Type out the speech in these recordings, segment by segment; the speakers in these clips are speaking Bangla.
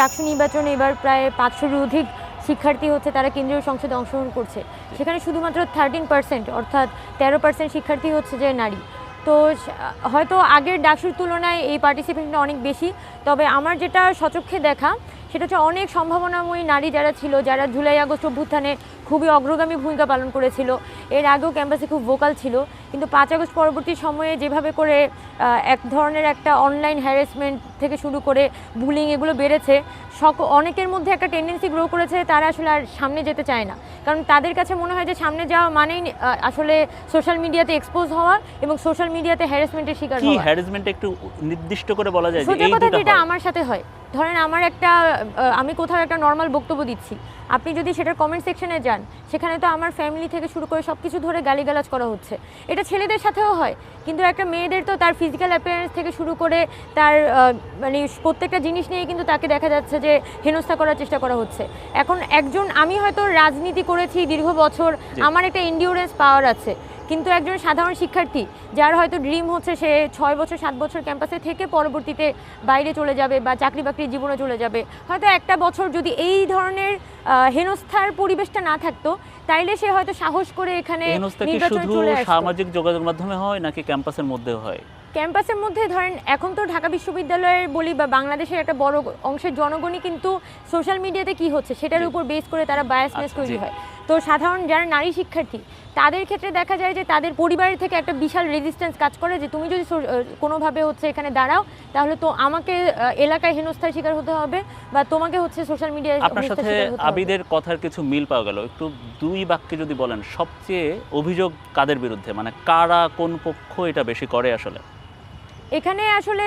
ডাকসু নির্বাচনে এবার প্রায় পাঁচশোর অধিক শিক্ষার্থী হচ্ছে তারা কেন্দ্রীয় সংসদে অংশগ্রহণ করছে। সেখানে শুধুমাত্র থার্টিন পার্সেন্ট অর্থাৎ তেরো পার্সেন্ট শিক্ষার্থী হচ্ছে যে নারী। তো হয়তো আগের ডাকসুর তুলনায় এই পার্টিসিপেশনটা অনেক বেশি, তবে আমার যেটা সচক্ষে দেখা সেটা হচ্ছে অনেক সম্ভাবনাময়ী নারী যারা ছিল যারা জুলাই আগস্ট অভ্যুত্থানে খুবই অগ্রগামী ভূমিকা পালন করেছিল। এর আগেও ক্যাম্পাসে খুব ভোকাল ছিল। কিন্তু পাঁচ আগস্ট পরবর্তী সময়ে যেভাবে করে এক ধরনের একটা অনলাইন হ্যারাসমেন্ট থেকে শুরু করে বুলিং এগুলো বেড়েছে সক অনেকের মধ্যে একটা টেন্ডেন্সি গ্রো করেছে তারা আসলে আর সামনে যেতে চায় না। কারণ তাদের কাছে মনে হয় যে সামনে যাওয়া মানেই আসলে সোশ্যাল মিডিয়াতে এক্সপোজ হওয়া এবং সোশ্যাল মিডিয়াতে হ্যারাসমেন্টের শিকার হওয়া। হ্যারাসমেন্ট একটু নির্দিষ্ট করে বলা যায় সোজা এই কথা যেটা আমার সাথে হয়। ধরেন আমার একটা আমি কোথাও একটা নর্মাল বক্তব্য দিচ্ছি। আপনি যদি সেটার কমেন্ট সেকশনে যান সেখানে তো আমার ফ্যামিলি থেকে শুরু করে সব কিছু ধরে গালিগালাজ করা হচ্ছে। এটা ছেলেদের সাথেও হয় কিন্তু একটা মেয়েদের তো তার ফিজিক্যাল অ্যাপিয়ারেন্স থেকে শুরু করে তার মানে প্রত্যেকটা জিনিস নিয়ে কিন্তু তাকে দেখা যাচ্ছে যে হেনস্থা করার চেষ্টা করা হচ্ছে। এখন একজন আমি হয়তো রাজনীতি করেছি দীর্ঘ বছর আমার একটা এন্ডিওরেন্স পাওয়ার আছে। কিন্তু একজন সাধারণ শিক্ষার্থী যার হয়তো ড্রিম হচ্ছে সে ছয় বছর সাত বছর ক্যাম্পাসে থেকে পরবর্তীতে বাইরে চলে যাবে বা চাকরি বাকরির জীবনে চলে যাবে। হয়তো একটা বছর যদি এই ধরনের হেনস্থার পরিবেশটা না থাকতো তাইলে সে হয়তো সাহস করে এখানে নির্বাচনে চলে সামাজিক যোগাযোগ মাধ্যমে হয় নাকি ক্যাম্পাসের মধ্যেও হয়? ক্যাম্পাসের মধ্যে ধরেন এখন তো ঢাকা বিশ্ববিদ্যালয়ের বলি বা বাংলাদেশের একটা বড় অংশের জনগণই কিন্তু সোশ্যাল মিডিয়াতে কি হচ্ছে সেটার উপর বেস করে তারা বায়াসনেস আচ্ছা, তৈরি হয়। তো সাধারণ যারা নারী শিক্ষার্থী তাদের ক্ষেত্রে দেখা যায় যে তাদের পরিবারের থেকে একটা বিশাল রেজিস্ট্যান্স কাজ করে যে তুমি যদি কোনোভাবে হচ্ছে এখানে দাঁড়াও তাহলে তো আমাকে এলাকায় হেনস্থার শিকার হতে হবে বা তোমাকে হচ্ছে সোশ্যাল মিডিয়ায় আপনার সাথে আবিদের কথার কিছু মিল পাওয়া গেল। একটু দুই বাক্যে যদি বলেন সবচেয়ে অভিযোগ কাদের বিরুদ্ধে? মানে কারা কোন পক্ষ এটা বেশি করে আসলে? এখানে আসলে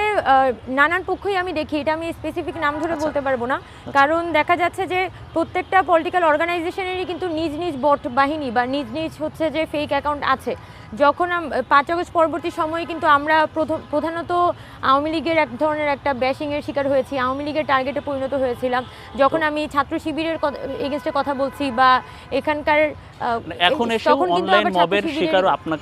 নানান পক্ষই আমি দেখি এটা আমি স্পেসিফিক নাম ধরে আচ্ছা। বলতে পারব না। কারণ দেখা যাচ্ছে যে প্রত্যেকটা পলিটিক্যাল অর্গানাইজেশনেরই কিন্তু নিজ নিজ বট বাহিনী বা নিজ নিজ হচ্ছে যে ফেক অ্যাকাউন্ট আছে। যখন পাঁচ আগস্ট পরবর্তী সময়ে কিন্তু আমরা প্রথম- প্রধানত আওয়ামী লীগের এক ধরনের একটা ব্যাশিংয়ের শিকার হয়েছি আওয়ামী লীগের টার্গেটে পরিণত হয়েছিলাম যখন আমি ছাত্র শিবিরের এগেনস্টে কথা বলছি বা এখানকার মানে এখন তখন কিন্তু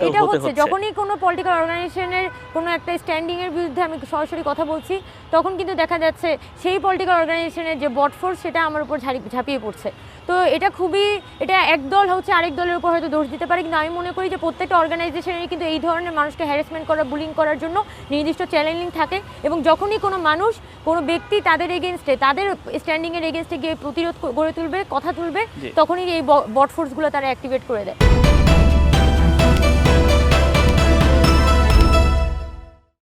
এটা হচ্ছে। যখনই কোনো পলিটিক্যাল অর্গানাইজেশনের কোনো একটা স্ট্যান্ডিং এর বিরুদ্ধে আমি সরাসরি কথা বলছি তখন কিন্তু দেখা যাচ্ছে সেই পলিটিক্যাল অর্গানাইজেশনের যে বটফোর্স সেটা আমার উপর ঝাড়ি- ঝাঁপিয়ে পড়ছে তো এটা খুবই এটা এক দল হচ্ছে আরেক দলের উপর হয়তো দোষ দিতে পারে কিন্তু আমি মনে করি যে প্রত্যেকটা অর্গানাইজেশনের কিন্তু এই ধরনের মানুষকে হ্যারাসমেন্ট করা বুলিং করার জন্য নির্দিষ্ট চ্যালেঞ্জিং থাকে এবং যখনই কোনো মানুষ কোনো ব্যক্তি তাদের এগেনস্টে তাদের স্ট্যান্ডিংয়ের এগেনস্টে গিয়ে প্রতিরোধ গড়ে তুলবে কথা তুলবে তখনই এই বটফোর্সগুলো তারা অ্যাক্টিভেট করে দেয়।